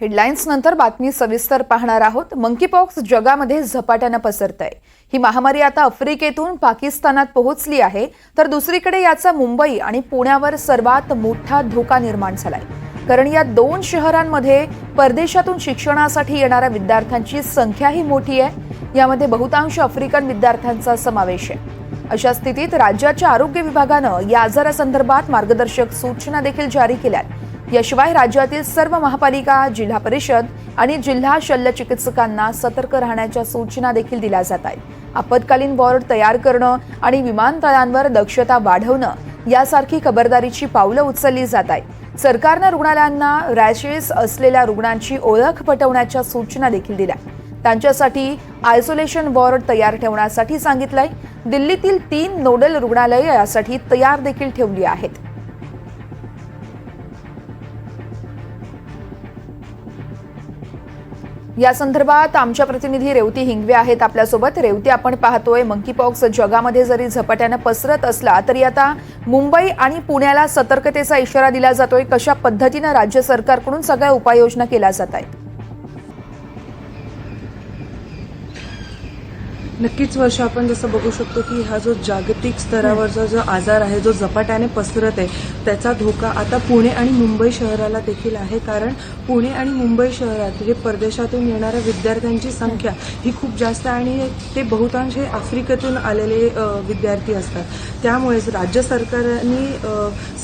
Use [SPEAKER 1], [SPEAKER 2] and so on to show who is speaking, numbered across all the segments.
[SPEAKER 1] Headlines नंतर बातमी सविस्तर पाहणार आहोत. मंकीपॉक्स जगामध्ये झपाट्यानं पसरत आहे ही महामारी आता आफ्रिकेतून पाकिस्तानात पोहोचली आहे. तर दुसरीकडे याचा मुंबई आणि पुण्यावर सर्वात मोठा धोका निर्माण झालाय. कारण या दोन शहरांमध्ये परदेशातून शिक्षणासाठी येणाऱ्या विद्यार्थ्यांची संख्याही मोठी आहे. यामध्ये बहुतांश आफ्रिकन विद्यार्थ्यांचा समावेश आहे. अशा स्थितीत राज्याच्या आरोग्य विभागानं या आजारासंदर्भात मार्गदर्शक सूचना देखील जारी केल्यात. याशिवाय राज्यातील सर्व महापालिका जिल्हा परिषद आणि जिल्हा शल्य चिकित्सकांना सतर्क राहण्याच्या सूचना देखील दिल्या जात आहेत. आपत्कालीन वॉर्ड तयार करणं आणि विमानतळांवर दक्षता वाढवणं यासारखी खबरदारीची पावलं उचलली जात आहेत. सरकारनं रुग्णालयांना रॅशेस असलेल्या रुग्णांची ओळख पटवण्याच्या सूचना देखील दिल्या त्यांच्यासाठी आयसोलेशन वॉर्ड तयार ठेवण्यासाठी सांगितलंय. दिल्लीतील तीन नोडल रुग्णालये यासाठी तयार देखील ठेवली आहेत. या संदर्भात आमच्या प्रतिनिधी रेवती हिंगवे आहेत आपल्यासोबत. रेवती आपण पाहतोय मंकीपॉक्स जगामध्ये जरी झपाट्यानं पसरत असला तरी आता मुंबई आणि पुण्याला सतर्कतेचा इशारा दिला जातोय. कशा पद्धतीनं राज्य सरकारकडून सगळ्या उपाययोजना केल्या जात आहेत?
[SPEAKER 2] नक्कीच वर्ष आपण जसं बघू शकतो की हा जो जागतिक स्तरावरचा जो आजार आहे जो झपाट्याने पसरत आहे त्याचा धोका आता पुणे आणि मुंबई शहराला देखील आहे. कारण पुणे आणि मुंबई शहरात हे परदेशातून येणाऱ्या विद्यार्थ्यांची संख्या ही खूप जास्त आणि ते बहुतांश हे आफ्रिकेतून आलेले विद्यार्थी असतात. त्यामुळेच राज्य सरकारने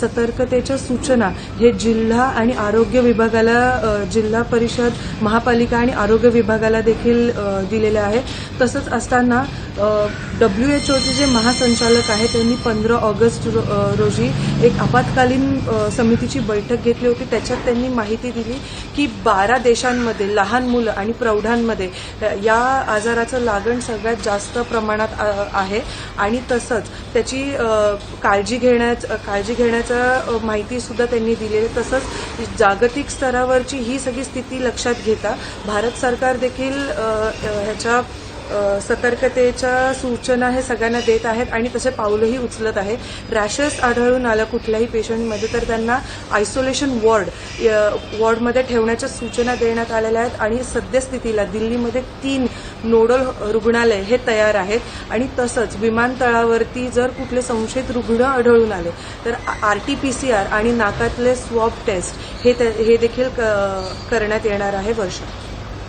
[SPEAKER 2] सतर्कतेच्या सूचना हे जिल्हा आणि आरोग्य विभागाला जिल्हा परिषद महापालिका आणि आरोग्य विभागाला देखील दिलेल्या आहे तसंच असताना डब्ल्यू एच ओचे जे महासंचालक आहेत त्यांनी पंधरा ऑगस्ट रो- रोजी एक आपत्कालीन समितीची बैठक घेतली होती. त्याच्यात त्यांनी माहिती दिली की बारा देशांमध्ये लहान मुलं आणि प्रौढांमध्ये या आजाराचं लागण सगळ्यात जास्त प्रमाणात आहे. आणि तसंच त्याची काळजी घेण्याच काळजी घेण्याचा माहितीसुद्धा त्यांनी दिली आहे तसंच जागतिक स्तरावरची ही सगळी स्थिती लक्षात घेता भारत सरकार देखील ह्याच्या सतर्कतेच्या सूचना हे सगळ्यांना देत आहेत आणि तसे पावलंही उचलत आहे. रॅशेस आढळून आलं कुठल्याही पेशंटमध्ये तर त्यांना आयसोलेशन वॉर्ड वॉर्डमध्ये ठेवण्याच्या सूचना देण्यात आलेल्या आहेत. आणि सद्यस्थितीला दिल्लीमध्ये तीन नोडल रुग्णालय हे तयार आहेत. आणि तसंच विमानतळावरती जर कुठले संशयित रुग्ण आढळून आले तर R T P C R आणि नाकातले स्वॉब टेस्ट हे ते- हे देखील क- करण्यात येणार आहे वर्ष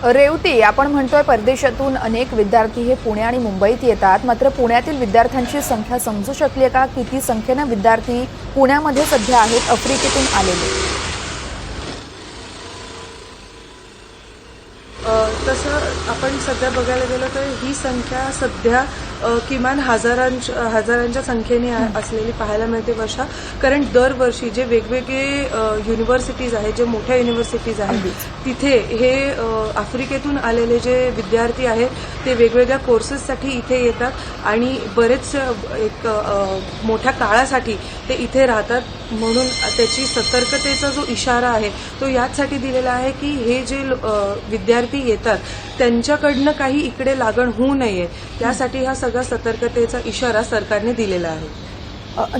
[SPEAKER 1] रेवती आपण म्हणतोय परदेशातून अनेक विद्यार्थी हे पुणे आणि मुंबईत येतात. मात्र पुण्यातील विद्यार्थ्यांची संख्या समजू शकली आहे का? किती संख्येनं विद्यार्थी पुण्यामध्ये सध्या आहेत आफ्रिकेतून आलेले?
[SPEAKER 2] तसं आपण सध्या बघायला गेलो तर ही संख्या सध्या किमान हजारांच्या हजारांच्या संख्येने असलेली पाहायला मिळते वर्षा. कारण दरवर्षी जे वेगवेगळे युनिव्हर्सिटीज आहेत जे मोठ्या युनिव्हर्सिटीज आहेत. तिथे हे आफ्रिकेतून आलेले जे विद्यार्थी आहेत ते वेगवेगळ्या कोर्सेससाठी इथे येतात आणि बरेच एक मोठ्या काळासाठी ते इथे राहतात. म्हणून त्याची सतर्कतेचा जो इशारा आहे तो याचसाठी दिलेला आहे की हे जे विद्यार्थी येतात त्यांच्याकडनं काही इकडे लागण होऊ नये. त्यासाठी हा सगळा सतर्कतेचा इशारा सरकारने दिलेला आहे.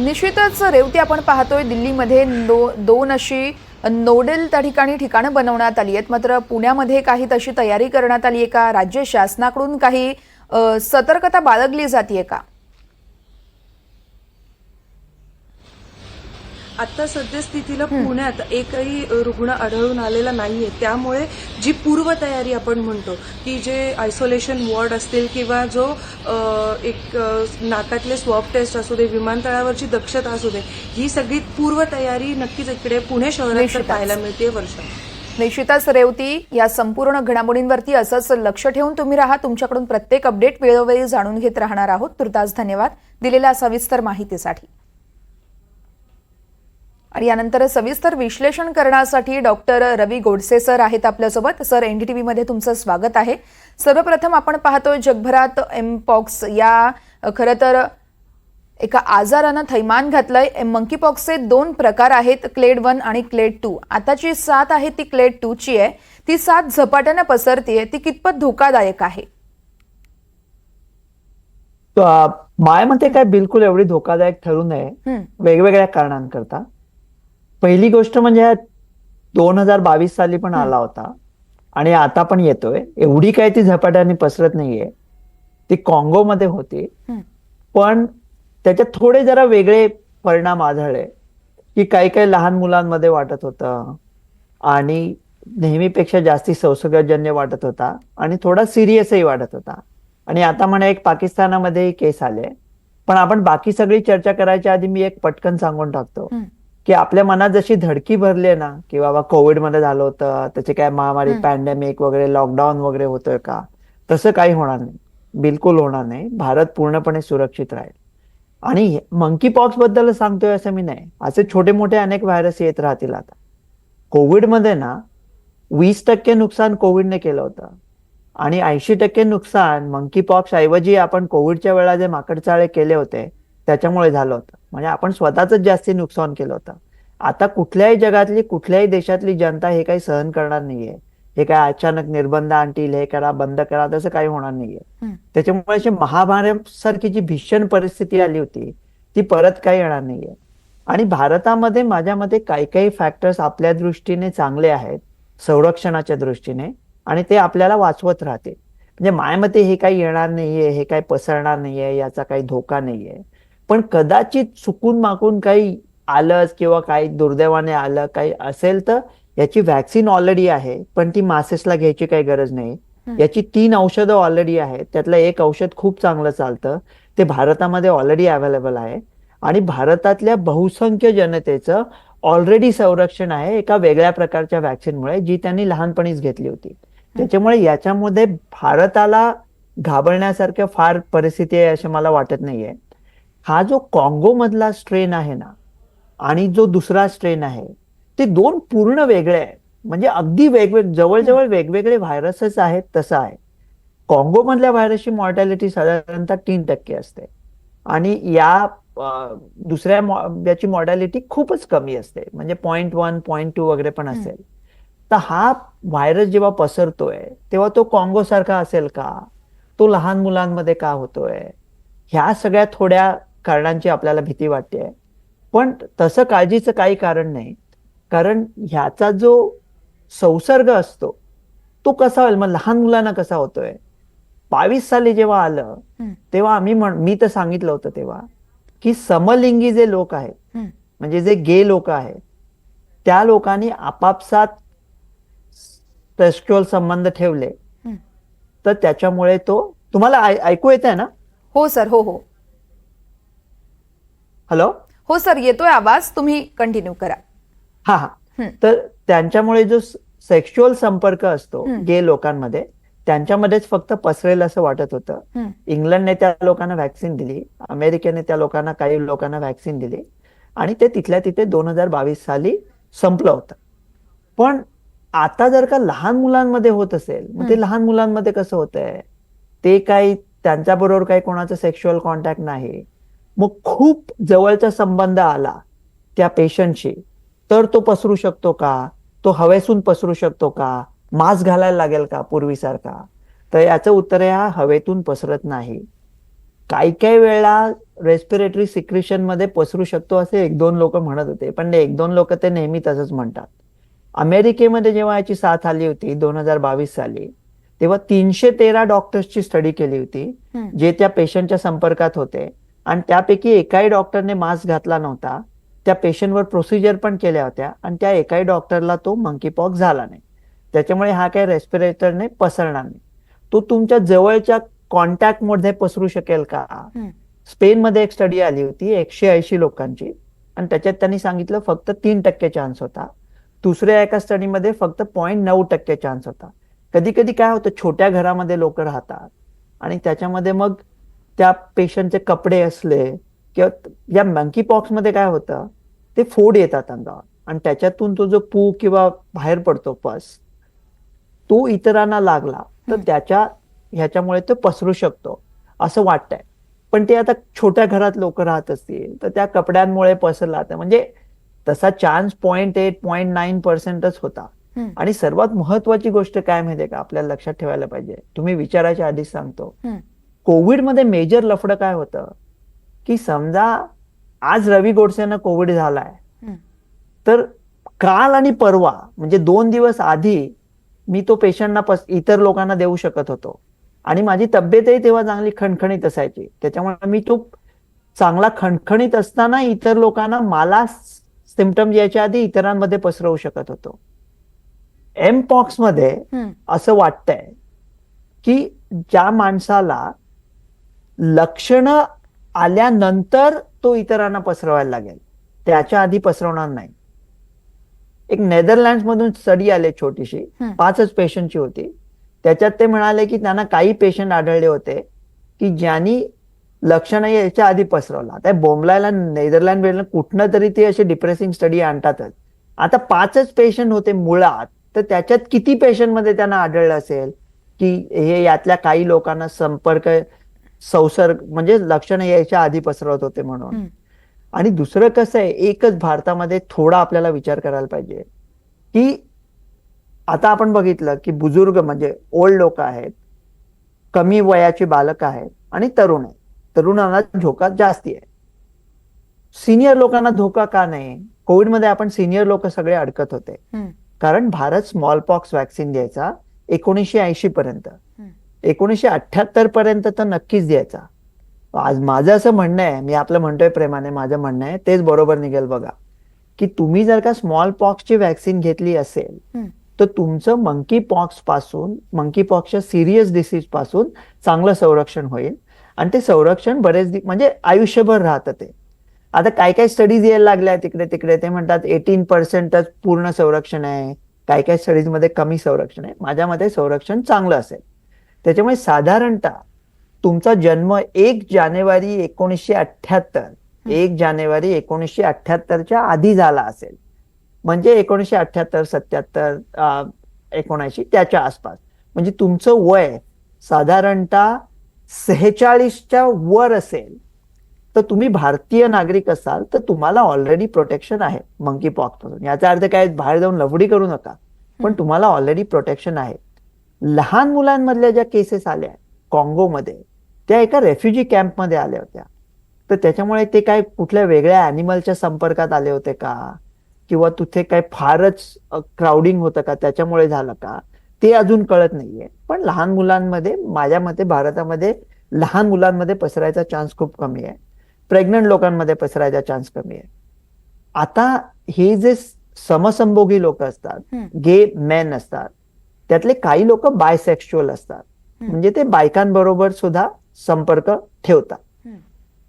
[SPEAKER 1] निश्चितच रेवती आपण पाहतोय दिल्लीमध्ये नो दोन अशी नोडेल त्या ठिकाणी ठिकाणं बनवण्यात आली आहेत. मात्र पुण्यामध्ये काही तशी तयारी करण्यात आली आहे का? राज्य शासनाकडून काही सतर्कता बाळगली जाते का?
[SPEAKER 2] आता सद्यस्थितीला पुण्यात एकही रुग्ण आढळून आलेला नाहीये. त्यामुळे जी पूर्वतयारी आपण म्हणतो की जे आयसोलेशन वॉर्ड असतील किंवा जो एक नाकातले स्वॉब टेस्ट असू दे विमानतळावरची दक्षता असू दे ही सगळी पूर्वतयारी नक्कीच इकडे पुणे शहरात. पाहायला मिळते वर्षा
[SPEAKER 1] निश्चितच रेवती या संपूर्ण घडामोडींवरती असंच लक्ष ठेवून तुम्ही राहा. तुमच्याकडून प्रत्येक अपडेट वेळोवेळी जाणून घेत राहणार आहोत. तुर्तास धन्यवाद. दिलेल्या सविस्तर माहितीसाठी. आणि यानंतर सविस्तर विश्लेषण करण्यासाठी डॉक्टर रवी गोडसे सर आहेत आपल्यासोबत. सर एनडीटीव्ही मध्ये तुमचं स्वागत आहे. सर्वप्रथम आपण पाहतोय जगभरात एमपॉक्स या खरं तर एका आजारानं थैमान घातलंय. मंकीपॉक्सचे दोन प्रकार आहेत क्लेड वन आणि क्लेड टू आताची साथ आहे ती क्लेड टू ची आहे. ती साथ झपाट्यानं पसरतीये ती कितपत धोकादायक आहे?
[SPEAKER 3] माझ्या मते काय बिलकुल एवढी धोकादायक ठरू नये. वेगवेगळ्या कारणांकरता. पहिली गोष्ट म्हणजे दोन हजार बावीस साली पण आला होता. आणि आता पण येतोय. एवढी काय ती झपाट्याने पसरत नाहीये. ती काँगोमध्ये होती. पण त्याच्यात थोडे जरा वेगळे परिणाम आढळले. की काही काही लहान मुलांमध्ये वाटत होतं. आणि नेहमीपेक्षा जास्ती संसर्गजन्य वाटत होता. आणि थोडा सिरियसही वाटत होता. आणि आता म्हणा एक पाकिस्तानामध्ये केस आले. पण आपण बाकी सगळी चर्चा करायच्या आधी मी एक पटकन सांगून टाकतो. की आपल्या मनात जशी धडकी भरली आहे ना की बाबा कोविडमध्ये झालं होतं त्याची काय महामारी. पॅन्डेमिक वगैरे लॉकडाऊन वगैरे होतोय का? तसं काही होणार नाही. बिलकुल होणार नाही. भारत पूर्णपणे सुरक्षित राहील. आणि मंकी पॉक्सबद्दल सांगतोय असं मी नाही. असे छोटे मोठे अनेक व्हायरस येत राहतील आता. कोविडमध्ये ना वीस टक्के नुकसान कोविडने केलं होतं. आणि ऐंशी टक्के नुकसान मंकी पॉक्स ऐवजी आपण कोविडच्या वेळा जे माकडचाळे केले होते त्याच्यामुळे झालं होतं. म्हणजे आपण स्वतःच जास्ती नुकसान केलं होतं. आता कुठल्याही जगातली कुठल्याही देशातली जनता हे काही सहन करणार नाहीये. हे काय अचानक निर्बंध आणतील हे करा बंद करा तसं काही होणार नाहीये. त्याच्यामुळे अशी महामारीसारखी जी भीषण परिस्थिती आली होती ती परत काही येणार नाहीये. आणि भारतामध्ये माझ्या मते काही काही फॅक्टर्स आपल्या दृष्टीने चांगले आहेत संरक्षणाच्या दृष्टीने आणि ते आपल्याला वाचवत राहते म्हणजे माझ्या मते हे काही येणार नाहीये हे काही पसरणार नाहीये याचा काही धोका नाहीये. पण कदाचित चुकून माकून काही आलंच किंवा काही दुर्दैवाने आलं काही असेल तर याची व्हॅक्सिन ऑलरेडी आहे पण ती मासेसला घ्यायची काही गरज नाही. याची तीन औषधं ऑलरेडी आहेत. त्यातलं एक औषध खूप चांगलं चालतं. ते भारतामध्ये ऑलरेडी अवेलेबल आहे. आणि भारतातल्या बहुसंख्य जनतेचं ऑलरेडी संरक्षण आहे एका वेगळ्या प्रकारच्या व्हॅक्सिनमुळे जी त्यांनी लहानपणीच घेतली होती. त्याच्यामुळे याच्यामध्ये भारताला घाबरण्यासारखं फार परिस्थिती आहे असं मला वाटत नाहीये. हा जो काँगो मधला स्ट्रेन आहे ना आणि जो दुसरा स्ट्रेन आहे ते दोन पूर्ण वेगळे आहेत. म्हणजे अगदी वेगवेग जवळजवळ वेगवेगळे व्हायरसेस आहेत तसं आहे. काँगो मधल्या व्हायरसची मॉर्टॅलिटी साधारणतः तीन टक्के असते. आणि या दुसऱ्या याची मॉर्टॅलिटी खूपच कमी असते. म्हणजे पॉईंट वन पॉईंट टू वगैरे पण असेल. तर हा व्हायरस जेव्हा पसरतोय तेव्हा तो काँगो सारखा असेल का? तो लहान मुलांमध्ये का होतोय? ह्या सगळ्या थोड्या कारणांची आपल्याला भीती वाटते पण तसं काळजीचं काही कारण नाही. कारण ह्याचा जो संसर्ग असतो तो कसा होईल? मग लहान मुलांना कसा होतोय? बावीस साली जेव्हा आलं. तेव्हा आम्ही म्हण मी तर सांगितलं होतं तेव्हा की समलिंगी जे लोक आहेत. म्हणजे जे गे लोक आहेत त्या लोकांनी आपापसात सेक्शुअल संबंध ठेवले. तर त्याच्यामुळे तो तुम्हाला ऐकू येत आहे ना?
[SPEAKER 1] हो सर. हो हो.
[SPEAKER 3] हॅलो
[SPEAKER 1] हो सर येतोय आवाज तुम्ही कंटिन्यू करा
[SPEAKER 3] हा हा. तर त्यांच्यामुळे जो सेक्शुअल संपर्क असतो. गे लोकांमध्ये त्यांच्यामध्येच फक्त पसरेल असं वाटत होतं. इंग्लंडने त्या लोकांना व्हॅक्सिन दिली अमेरिकेने त्या लोकांना काही लोकांना व्हॅक्सिन दिली आणि ते तिथल्या तिथे दोन हजार बावीस साली संपलं होतं पण आता जर का लहान मुलांमध्ये होत असेल मग ते. लहान मुलांमध्ये कसं होतंय ते काही त्यांच्याबरोबर काही कोणाचा सेक्शुअल कॉन्टॅक्ट नाही मग खूप जवळचा संबंध आला त्या पेशंटशी. तर तो पसरू शकतो का? तो हवेसून पसरू शकतो का? मास्क घालायला लागेल का पूर्वीसारखा? तर याचं उत्तर हा हवेतून पसरत नाही. काही काही वेळा रेस्पिरेटरी सिक्रेशनमध्ये पसरू शकतो असे एक दोन लोक म्हणत होते. पण एक दोन लोक ते नेहमी तसंच म्हणतात. अमेरिकेमध्ये जेव्हा याची साथ आली होती दोन हजार बावीस साली तेव्हा तीनशे तेरा डॉक्टर्सची स्टडी केली होती. जे त्या पेशंटच्या संपर्कात होते. आणि त्यापैकी एकाही डॉक्टरने मास्क घातला नव्हता. त्या पेशंटवर प्रोसिजर पण केल्या होत्या आणि त्या एकाही डॉक्टरला तो मंकी पॉक्स झाला नाही. त्याच्यामुळे हा काही रेस्पिरेटरने पसरणार नाही. तो तुमच्या जवळच्या कॉन्टॅक्टमध्ये पसरू शकेल का. स्पेनमध्ये एक स्टडी आली होती एकशे ऐंशी लोकांची. आणि त्याच्यात त्यांनी सांगितलं फक्त तीन टक्के चान्स होता. दुसऱ्या एका स्टडीमध्ये फक्त पॉईंट नऊ टक्के चान्स होता. कधी कधी काय होतं छोट्या घरामध्ये लोक राहतात. आणि त्याच्यामध्ये मग त्या पेशंटचे कपडे असले किंवा या मंकी पॉक्समध्ये काय होतं? ते फोड येतात अंगावर. आणि त्याच्यातून तो जो पू किंवा बाहेर पडतो पस तो इतरांना लागला तर. त्याच्या ह्याच्यामुळे तो पसरू शकतो असं वाटतंय. पण ते आता छोट्या घरात लोक राहत असतील तर त्या कपड्यांमुळे पसरला तर म्हणजे तसा chance point eight point nine पर्सेंटच होता. आणि सर्वात महत्वाची गोष्ट काय माहितीये का? आपल्याला लक्षात ठेवायला पाहिजे. तुम्ही विचारायच्या आधीच सांगतो. कोविडमध्ये मेजर लफडं काय होतं? की समजा आज रवी गोडसेनं कोविड झालाय.
[SPEAKER 1] हं.
[SPEAKER 3] तर काल आणि परवा म्हणजे दोन दिवस आधी मी तो पेशंटना पस इतर लोकांना देऊ शकत होतो. आणि माझी तब्येतही तेव्हा चांगली खणखणीत असायची. त्याच्यामुळे मी तो चांगला खणखणीत असताना इतर लोकांना मला सिमटम यायच्या आधी इतरांमध्ये पसरवू शकत होतो. एम पॉक्समध्ये
[SPEAKER 1] हम्म.
[SPEAKER 3] असं वाटतंय की ज्या माणसाला लक्षणं आल्यानंतर तो इतरांना पसरवायला लागेल. त्याच्या आधी पसरवणार नाही. एक नेदरलँड मधून स्टडी आले छोटीशी. पाचच पेशंटची होती. त्याच्यात ते म्हणाले की त्यांना काही पेशंट आढळले होते की ज्यांनी लक्षणं यायच्या आधी पसरवला. आता बोंबलायला नेदरलँड वेळेला कुठनं तरी ते असे डिप्रेसिंग स्टडी आणतातच. आता पाचच पेशंट होते मुळात तर त्याच्यात किती पेशंटमध्ये त्यांना आढळलं असेल? की हे यातल्या काही लोकांना संपर्क संसर्ग म्हणजे लक्षणं यायच्या आधी पसरवत होते म्हणून. आणि दुसरं कसं आहे एकच भारतामध्ये थोडा आपल्याला विचार करायला पाहिजे. की आता आपण बघितलं की बुजुर्ग म्हणजे ओल्ड लोक आहेत कमी वयाची बालक आहेत आणि तरुण आहेत. तरुणांना धोका जास्ती आहे. सिनियर लोकांना धोका का नाही? कोविडमध्ये आपण सिनियर लोक सगळे अडकत होते. कारण भारत स्मॉल पॉक्स वॅक्सिन द्यायचा एकोणीसशे ऐंशी पर्यंत. एकोणीसशे अठ्याहत्तर पर्यंत तर नक्कीच द्यायचा. आज माझं असं म्हणणं आहे मी आपलं म्हणतोय प्रेमाने माझं म्हणणं आहे तेच बरोबर निघेल बघा. की तुम्ही जर का स्मॉल पॉक्सची वॅक्सिन घेतली असेल. तर तुमचं मंकी पॉक्सपासून मंकी पॉक्सच्या सिरियस डिसीजपासून चांगलं संरक्षण होईल. आणि ते संरक्षण बरेच म्हणजे आयुष्यभर राहतं ते. आता काय काय स्टडीज यायला लागल्या तिकडे तिकडे ते म्हणतात एटीन पर्सेंटच पूर्ण संरक्षण आहे. काय काय स्टडीजमध्ये कमी संरक्षण आहे. माझ्या मते संरक्षण चांगलं असेल. त्याच्यामुळे साधारणतः तुमचा जन्म एक जानेवारी एकोणीसशे अठ्ठ्याहत्तर एक जानेवारी एकोणीसशे अठ्ठ्याहत्तरच्या आधी झाला असेल. म्हणजे एकोणीसशे अठ्ठ्याहत्तर सत्याहत्तर एकोणऐंशी त्याच्या आसपास. म्हणजे तुमचं वय साधारणतः सेहेचाळीसच्या वर असेल तर तुम्ही भारतीय नागरिक असाल तर तुम्हाला ऑलरेडी प्रोटेक्शन आहे मंकी पॉक्सपासून. याचा अर्थ काय? बाहेर जाऊन लफडी करू नका. पण तुम्हाला ऑलरेडी प्रोटेक्शन आहे. लहान मुलांमधल्या ज्या केसेस आल्या काँगोमध्ये त्या एका रेफ्युजी कॅम्पमध्ये आल्या होत्या. तर त्याच्यामुळे ते काय कुठल्या वेगळ्या अॅनिमलच्या संपर्कात आले होते का? किंवा तिथे काय फारच क्राउडिंग होतं का? त्याच्यामुळे झालं का? ते अजून कळत नाहीये. पण लहान मुलांमध्ये माझ्या मते भारतामध्ये लहान मुलांमध्ये पसरायचा चान्स खूप कमी आहे. प्रेग्नंट लोकांमध्ये पसरायचा चान्स कमी आहे. आता हे जे समसंभोगी लोक असतात. गे मेन असतात त्यातले काही लोक बायसेक्शुअल असतात. म्हणजे ते बायकांबरोबर सुद्धा संपर्क ठेवतात.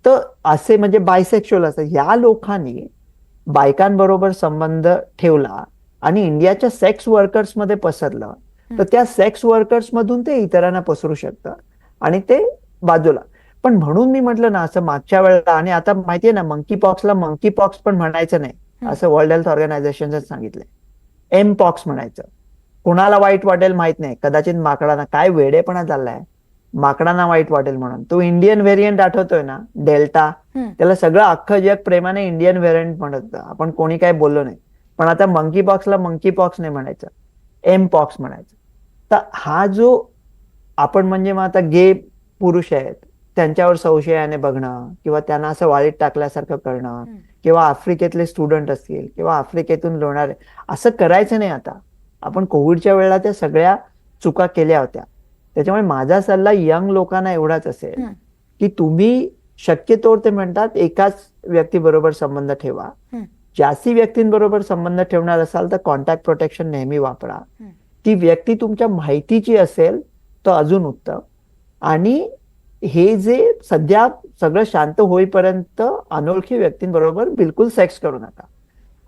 [SPEAKER 3] तर असे म्हणजे बायसेक्शुअल असतात. या लोकांनी बायकांबरोबर संबंध ठेवला आणि इंडियाच्या सेक्स वर्कर्समध्ये पसरलं तर त्या सेक्स वर्कर्स मधून ते इतरांना पसरू शकतं आणि ते बाजूला. पण म्हणून मी म्हटलं ना असं मागच्या वेळेला आणि आता माहितीये ना मंकी पॉक्सला मंकी पॉक्स पण म्हणायचं नाही. असं वर्ल्ड हेल्थ ऑर्गनायझेशन सांगितलंय. एम पॉक्स म्हणायचं. कुणाला वाईट वाटेल माहीत नाही. कदाचित माकडांना काय वेडेपणा चाललाय. माकडांना वाईट वाटेल म्हणून. तो इंडियन व्हेरियंट आठवतोय ना? डेल्टा. त्याला सगळं अख्खं जग प्रेमाने इंडियन व्हेरियंट म्हणत होतं. आपण कोणी काय बोललो नाही. पण आता मंकी पॉक्सला मंकी पॉक्स नाही म्हणायचं. एम पॉक्स म्हणायचं. तर हा जो आपण म्हणजे मग आता गे पुरुष आहेत त्यांच्यावर संशयाने बघणं किंवा त्यांना असं वाळीत टाकल्यासारखं करणं. किंवा आफ्रिकेतले स्टुडंट असतील किंवा आफ्रिकेतून लोणारे असं करायचं नाही आता. आपण कोविडच्या वेळेला त्या सगळ्या चुका केल्या होत्या त्याच्यामुळे माझा सल्ला यंग लोकांना एवढाच असेल. की तुम्ही शक्यतोवर ते म्हणतात एकाच व्यक्तीबरोबर संबंध ठेवा. जास्ती व्यक्तींबरोबर संबंध ठेवणार असाल तर कॉन्टॅक्ट प्रोटेक्शन नेहमी वापरा. ती व्यक्ती तुमच्या माहितीची असेल तर अजून उत्तम आणि हे जे सध्या सगळं शांत होईपर्यंत अनोळखी व्यक्तींबरोबर बिलकुल सेक्स करू नका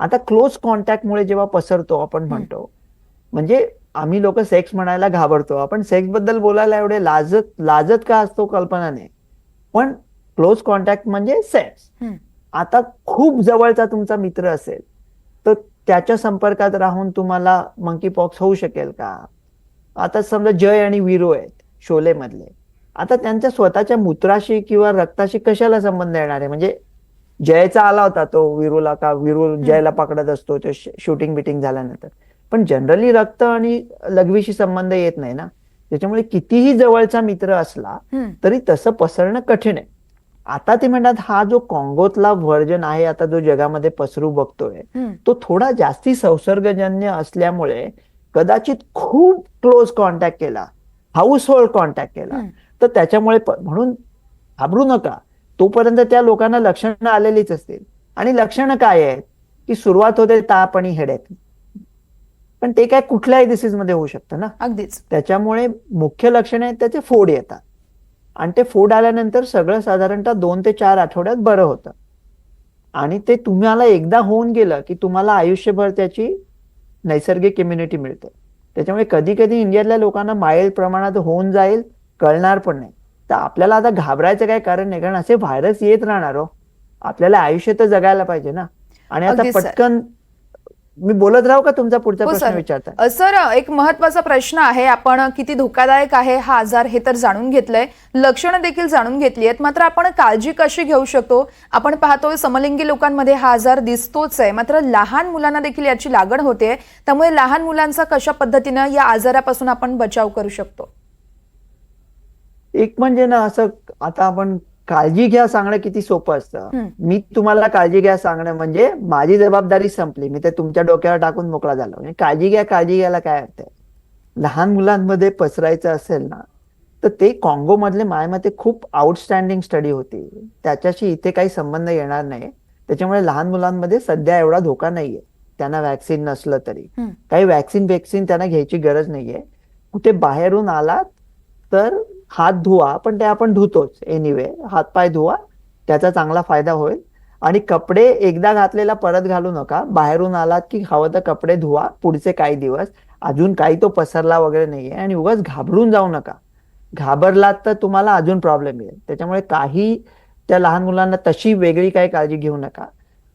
[SPEAKER 3] आता क्लोज कॉन्टॅक्टमुळे जेव्हा पसरतो आपण म्हणतो म्हणजे आम्ही लोक सेक्स म्हणायला घाबरतो. आपण सेक्सबद्दल बोलायला एवढे लाजत लाजत का असतो कल्पना नाही पण क्लोज कॉन्टॅक्ट म्हणजे सेक्स. आता खूप जवळचा तुमचा मित्र असेल तर त्याच्या संपर्कात राहून तुम्हाला मंकी पॉक्स होऊ शकेल का? आता समजा जय आणि वीरू आहेत शोले मधले आता त्यांच्या स्वतःच्या मूत्राशी किंवा रक्ताशी कशाला संबंध येणार आहे? म्हणजे जयचा आला होता तो वीरूला का वीरू जयला पकडत असतो ते शूटिंग बिटिंग झाल्यानंतर. पण जनरली रक्त आणि लघवीशी संबंध येत नाही ना त्याच्यामुळे कितीही जवळचा मित्र असला. तरी तसं पसरणं कठीण आहे आता ते म्हणतात हा जो कॉंगोतला व्हर्जन आहे आता जो जगामध्ये पसरू बघतोय. तो थोडा जास्ती संसर्गजन्य असल्यामुळे कदाचित खूप क्लोज कॉन्टॅक्ट केला हाऊस होल्ड कॉन्टॅक्ट केला. तर त्याच्यामुळे म्हणून घाबरू नका तोपर्यंत त्या लोकांना लक्षणं आलेलीच असतील आणि लक्षणं काय आहेत की सुरुवात होते ताप आणि हेडेक पण ते काय कुठल्याही डिसीजमध्ये होऊ शकतं ना.
[SPEAKER 1] अगदीच.
[SPEAKER 3] त्याच्यामुळे मुख्य लक्षण आहेत त्याचे फोड येतात. आणि ते फोड आल्यानंतर सगळं साधारणतः दोन ते चार आठवड्यात बरं होतं. आणि ते तुम्हाला एकदा होऊन गेलं की तुम्हाला आयुष्यभर त्याची नैसर्गिक इम्युनिटी मिळते. त्याच्यामुळे कधी कधी इंडियातल्या लोकांना माईल प्रमाणात होऊन जाईल कळणार पण नाही. तर आपल्याला आता घाबरायचं काय कारण नाही कारण असे व्हायरस येत राहणार हो. आपल्याला आयुष्य तर जगायला पाहिजे ना. आणि आता. पटकन मी बोलत राहू का तुमचा पुढचा
[SPEAKER 1] हो
[SPEAKER 3] प्रश्न विचारता
[SPEAKER 1] सर एक महत्त्वाचा प्रश्न आहे. आपण किती धोकादायक आहे हा आजार हे तर जाणून घेतलंय. लक्षणं देखील जाणून घेतली आहेत. मात्र आपण काळजी कशी घेऊ शकतो? आपण पाहतोय समलिंगी लोकांमध्ये हा आजार दिसतोच आहे. मात्र लहान मुलांना देखील याची लागण होते. त्यामुळे लहान मुलांचा कशा पद्धतीनं या आजारापासून आपण बचाव करू शकतो?
[SPEAKER 3] एक म्हणजे ना असं आता आपण काळजी घ्या सांगणं किती सोपं असतं. मी तुम्हाला काळजी घ्या सांगणं म्हणजे माझी जबाबदारी संपली. मी ते तुमच्या डोक्यावर टाकून मोकळा झालो. म्हणजे काळजी घ्या काळजी घ्यायला काय अर्थ आहे? लहान मुलांमध्ये पसरायचं असेल ना तर ते काँगो मधले मते खूप आउटस्टँडिंग स्टडी होती. त्याच्याशी इथे काही संबंध येणार नाही. त्याच्यामुळे लहान मुलांमध्ये सध्या एवढा धोका नाहीये. त्यांना वॅक्सिन नसलं तरी. काही वॅक्सिन वॅक्सिन त्यांना घ्यायची गरज नाहीये. कुठे बाहेरून आलात तर हात धुवा पण ते आपण धुतोच एनिवे हातपाय धुवा त्याचा चांगला फायदा होईल. आणि कपडे एकदा घातलेला परत घालू नका. बाहेरून आलात की हवं तर कपडे धुवा पुढचे काही दिवस. अजून काही तो पसरला वगैरे नाहीये आणि उगाच घाबरून जाऊ नका. घाबरलात तर तुम्हाला अजून प्रॉब्लेम येईल. त्याच्यामुळे काही त्या लहान मुलांना तशी वेगळी काही काळजी घेऊ नका.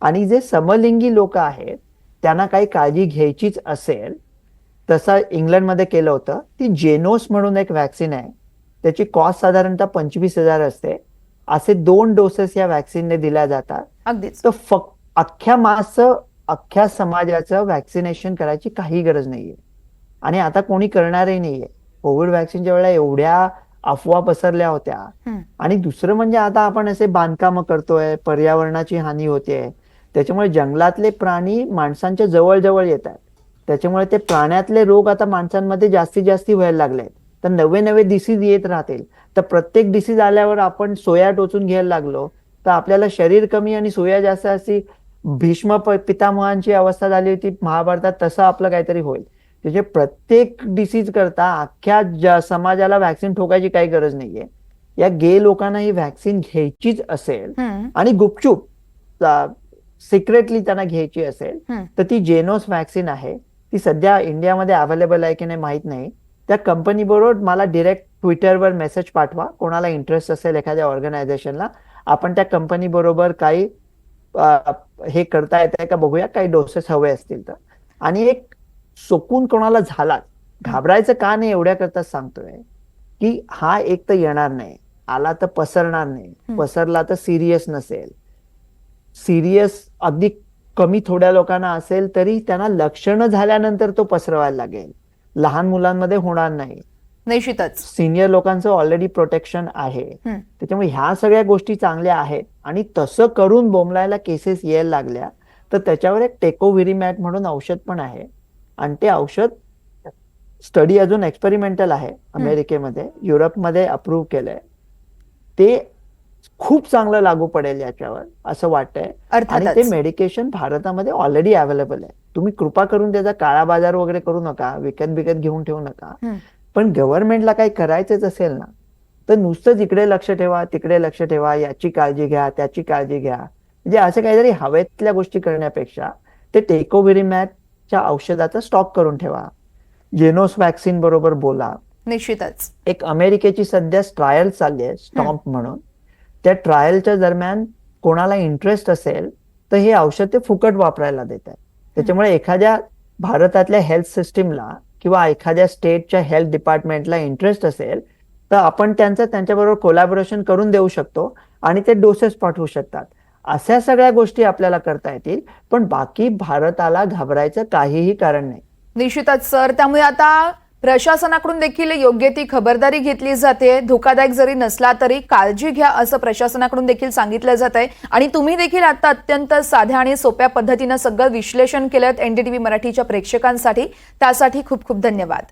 [SPEAKER 3] आणि जे समलिंगी लोक आहेत त्यांना काही काळजी घ्यायचीच असेल तसं इंग्लंडमध्ये केलं होतं ती जेनोस म्हणून एक वॅक्सिन आहे. त्याची कॉस्ट साधारणतः पंचवीस हजार असते. असे दोन डोसेस या वॅक्सिनने दिल्या जातात.
[SPEAKER 1] अगदीच.
[SPEAKER 3] तर फक्त अख्ख्या मासचं अख्ख्या समाजाचं वॅक्सिनेशन करायची काही गरज नाहीये. आणि आता कोणी करणारही नाहीये. कोविड वॅक्सिनच्या वेळेला एवढ्या अफवा पसरल्या होत्या. आणि दुसरं म्हणजे आता आपण असे बांधकाम करतोय पर्यावरणाची हानी होते. त्याच्यामुळे जंगलातले प्राणी माणसांच्या जवळ जवळ येत आहेत. त्याच्यामुळे ते प्राण्यातले रोग आता माणसांमध्ये जास्तीत जास्त व्हायला लागले तर नवे नवे डिसीज येत राहतील. तर प्रत्येक डिसीज आल्यावर आपण सोया टोचून घ्यायला लागलो तर आपल्याला शरीर कमी आणि सोया जास्त अशी भीष्म पितामहांची अवस्था झाली होती महाभारतात तसं आपलं काहीतरी होईल. त्याचे प्रत्येक डिसीज करता अख्ख्या समाजाला व्हॅक्सिन ठोकायची काही गरज नाहीये. या गे लोकांना ही व्हॅक्सिन घ्यायचीच असेल. आणि गुपचूप सिक्रेटली त्यांना घ्यायची असेल. तर ती जेनोस व्हॅक्सिन आहे. ती सध्या इंडियामध्ये अवेलेबल आहे की नाही माहीत नाही. त्या कंपनी बरोबर मला डिरेक्ट ट्विटरवर मेसेज पाठवा. कोणाला इंटरेस्ट असेल एखाद्या ऑर्गनायझेशनला आपण त्या कंपनी बरोबर काही हे करता येत आहे का बघूया. काही डोसेस हवे असतील तर. आणि एक चुकून कोणाला झाला घाबरायचं का नाही एवढ्या करताच सांगतोय की हा एक तर येणार नाही आला तर पसरणार नाही. पसरला तर सिरियस नसेल. सिरियस अगदी कमी थोड्या लोकांना असेल तरी त्यांना लक्षणं झाल्यानंतर तो पसरवायला लागेल. लहान मुलांमध्ये होणार नाही.
[SPEAKER 1] निश्चितच.
[SPEAKER 3] सिनियर लोकांचं ऑलरेडी प्रोटेक्शन आहे. त्याच्यामुळे ह्या सगळ्या गोष्टी चांगल्या आहेत. आणि तसं करून बोंबलायला केसेस यायला लागल्या तर त्याच्यावर एक टेकोव्हिरीमॅट म्हणून औषध पण आहे. आणि ते औषध स्टडी अजून एक्सपेरिमेंटल आहे अमेरिकेमध्ये युरोपमध्ये अप्रूव्ह केलंय. ते खूप चांगलं लागू पडेल याच्यावर असं वाटतंय. आणि ते मेडिकेशन भारतामध्ये ऑलरेडी अवेलेबल आहे. तुम्ही कृपा करून त्याचा काळा बाजार वगैरे करू नका विकत बिकत घेऊन ठेवू नका. पण गव्हर्नमेंटला काही करायचंच असेल ना तर नुसतंच इकडे लक्ष ठेवा तिकडे लक्ष ठेवा याची काळजी घ्या त्याची काळजी घ्या. म्हणजे असं काहीतरी हवेतल्या गोष्टी करण्यापेक्षा ते टेकोव्हिरीमॅटच्या औषधाचा स्टॉक करून ठेवा. जेनोस वॅक्सिन बरोबर बोला.
[SPEAKER 1] निश्चितच.
[SPEAKER 3] एक अमेरिकेची सध्या ट्रायल चालली आहे स्टॉम्प म्हणून. त्या ट्रायलच्या दरम्यान कोणाला इंटरेस्ट असेल तर हे औषध ते फुकट वापरायला देत आहे त्याच्यामुळे एखाद्या भारतातल्या हेल्थ सिस्टीमला किंवा एखाद्या स्टेटच्या हेल्थ डिपार्टमेंटला इंटरेस्ट असेल तर आपण त्यांचं त्यांच्याबरोबर कोलॅबोरेशन करून देऊ शकतो आणि ते डोसेस पाठवू शकतात. अशा सगळ्या गोष्टी आपल्याला करता येतील पण बाकी भारताला घाबरायचं काहीही कारण नाही.
[SPEAKER 1] निश्चितच सर त्यामुळे आता प्रशासनाकडून देखील योग्य ती खबरदारी घेतली जाते. धोकादायक जरी नसला तरी काळजी घ्या असं प्रशासनाकडून देखील सांगितलं जात आहे. आणि तुम्ही देखील आता अत्यंत साध्या आणि सोप्या पद्धतीनं सगळं विश्लेषण केलं एनडीटीव्ही मराठीच्या प्रेक्षकांसाठी. त्यासाठी खूप खूप धन्यवाद.